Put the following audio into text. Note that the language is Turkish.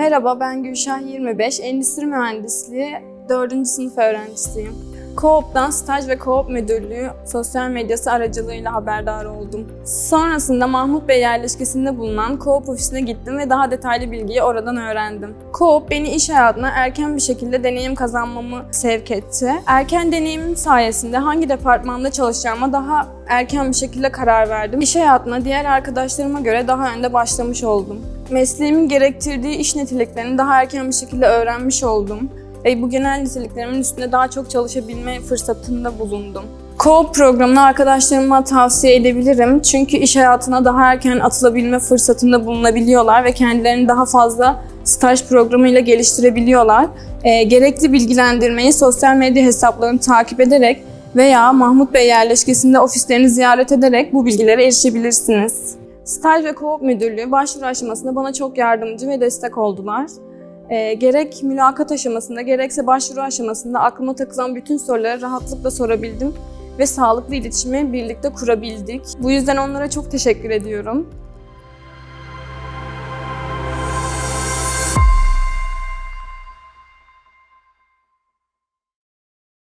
Merhaba, ben Gülşah 25, Endüstri Mühendisliği 4. sınıf öğrencisiyim. Coop'tan staj ve Coop müdürlüğü sosyal medyası aracılığıyla haberdar oldum. Sonrasında Mahmut Bey yerleşkesinde bulunan Coop ofisine gittim ve daha detaylı bilgiyi oradan öğrendim. Coop beni iş hayatına erken bir şekilde deneyim kazanmamı sevk etti. Erken deneyimim sayesinde hangi departmanda çalışacağıma daha erken bir şekilde karar verdim. İş hayatına diğer arkadaşlarıma göre daha önde başlamış oldum. Mesleğimin gerektirdiği iş niteliklerini daha erken bir şekilde öğrenmiş oldum ve bu genel niteliklerimin üstünde daha çok çalışabilme fırsatında bulundum. Co-op programını arkadaşlarıma tavsiye edebilirim. Çünkü iş hayatına daha erken atılabilme fırsatında bulunabiliyorlar ve kendilerini daha fazla staj programıyla geliştirebiliyorlar. Ee, gerekli bilgilendirmeyi sosyal medya hesaplarını takip ederek veya Mahmut Bey yerleşkesinde ofislerini ziyaret ederek bu bilgilere erişebilirsiniz. Staj ve Co-op Müdürlüğü başvuru aşamasında bana çok yardımcı ve destek oldular. Ee, gerek mülakat aşamasında gerekse başvuru aşamasında aklıma takılan bütün soruları rahatlıkla sorabildim ve sağlıklı iletişimi birlikte kurabildik. Bu yüzden onlara çok teşekkür ediyorum.